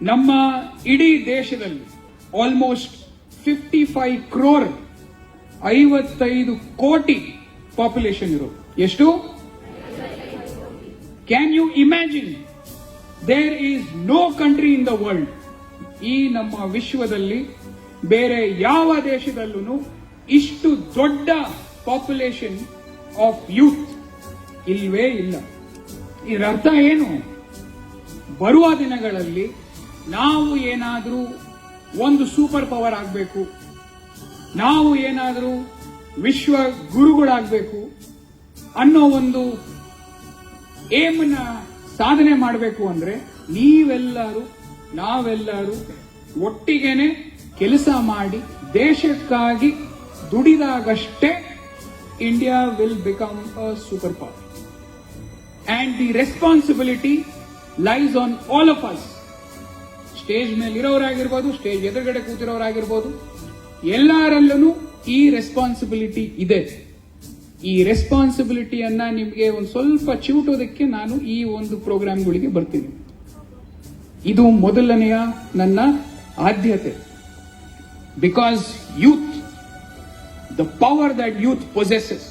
ನಮ್ಮ ಇಡೀ ದೇಶದಲ್ಲಿ ಆಲ್ಮೋಸ್ಟ್ ಫಿಫ್ಟಿ ಫೈವ್ ಕ್ರೋರ್ ಐವತ್ತೈದು ಕೋಟಿ ಪಾಪ್ಯುಲೇಷನ್ ಇರೋದು. ಎಷ್ಟು? Can you imagine there is no country in the world ಈ ನಮ್ಮ ವಿಶ್ವದಲ್ಲಿ ಬೇರೆ ಯಾವ ದೇಶದಲ್ಲೂ ಇಷ್ಟು ದೊಡ್ಡ ಪಾಪ್ಯುಲೇಷನ್ ಆಫ್ ಯೂತ್ ಇಲ್ವೇ ಇಲ್ಲ. ಇದರ ಅರ್ಥ ಏನು? ಬರುವ ದಿನಗಳಲ್ಲಿ ನಾವು ಏನಾದರೂ ಒಂದು ಸೂಪರ್ ಪವರ್ ಆಗಬೇಕು. ನಾವು ಏನಾದರೂ ವಿಶ್ವ ಗುರುಗಳಾಗಬೇಕು ಅನ್ನೋ ಒಂದು ಏಮನ್ನ ಸಾಧನೆ ಮಾಡಬೇಕು ಅಂದ್ರೆ ನೀವೆಲ್ಲರೂ, ನಾವೆಲ್ಲರೂ ಒಟ್ಟಿಗೆನೆ ಕೆಲಸ ಮಾಡಿ ದೇಶಕ್ಕಾಗಿ ದುಡಿದಾಗಷ್ಟೇ India will become a super power and the responsibility lies on all of us stage ಮೇಲೆ ಇರೋರಾಗಿರ್ಬೋದು ಸ್ಟೇಜ್ ಎದುರುಗಡೆ ಕೂತಿರೋರಾಗಿರ್ಬೋದು, ಎಲ್ಲರಲ್ಲೂ ಈ ರೆಸ್ಪಾನ್ಸಿಬಿಲಿಟಿ ಇದೆ. ಈ ರೆಸ್ಪಾನ್ಸಿಬಿಲಿಟಿಯನ್ನ ನಿಮಗೆ ಒಂದು ಸ್ವಲ್ಪ ಚಿವುಟೋದಕ್ಕೆ ನಾನು ಈ ಒಂದು ಪ್ರೋಗ್ರಾಮ್ಗಳಿಗೆ ಬರ್ತೀನಿ. ಇದು ಮೊದಲನೆಯ ನನ್ನ ಆದ್ಯತೆ. Because youth the power that youth possesses